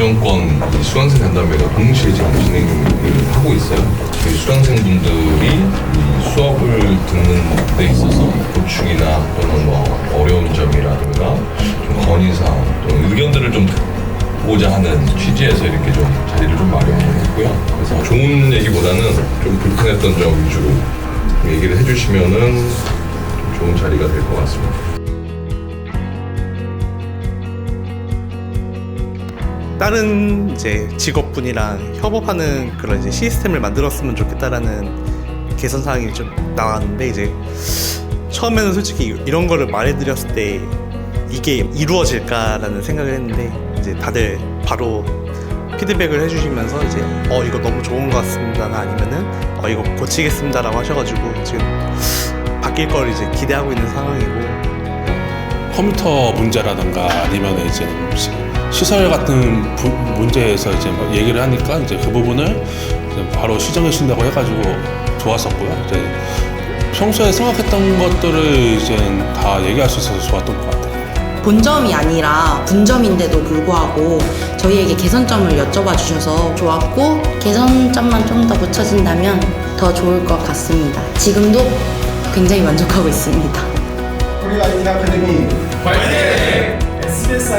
이 수강생 간담회가 동시에 지금 진행을 하고 있어요. 이 수강생분들이 이 수업을 듣는 데 있어서 고충이나 또는 뭐 어려운 점이라든가 좀 건의사항 또는 의견들을 좀 듣고자 하는 취지에서 이렇게 좀 자리를 좀 마련했고요. 그래서 좋은 얘기보다는 좀 불편했던 점 위주로 얘기를 해주시면은 좀 좋은 자리가 될 것 같습니다. 다른 이제 직업군이랑 협업하는 그런 이제 시스템을 만들었으면 좋겠다라는 개선 사항이 좀 나왔는데 이제 처음에는 솔직히 이런 거를 말해드렸을 때 이게 이루어질까라는 생각을 했는데 이제 다들 바로 피드백을 해주시면서 이제 어 이거 너무 좋은 것 같습니다나 아니면은 어 이거 고치겠습니다라고 하셔가지고 지금 바뀔 걸 이제 기대하고 있는 상황이고. 컴퓨터 문제라든가 아니면 이제 시- 시설 같은 부- 문제에서 이제 뭐 얘기를 하니까 이제 그 부분을 이제 바로 시정해 주신다고 해가지고 좋았었고요. 이제 평소에 생각했던 것들을 이제 다 얘기할 수 있어서 좋았던 것 같아요. 본점이 아니라 분점인데도 불구하고 저희에게 개선점을 여쭤봐 주셔서 좋았고 개선점만 좀 더 붙여진다면 더 좋을 것 같습니다. 지금도 굉장히 만족하고 있습니다. 코리아 인 아카데미 화이팅! SBS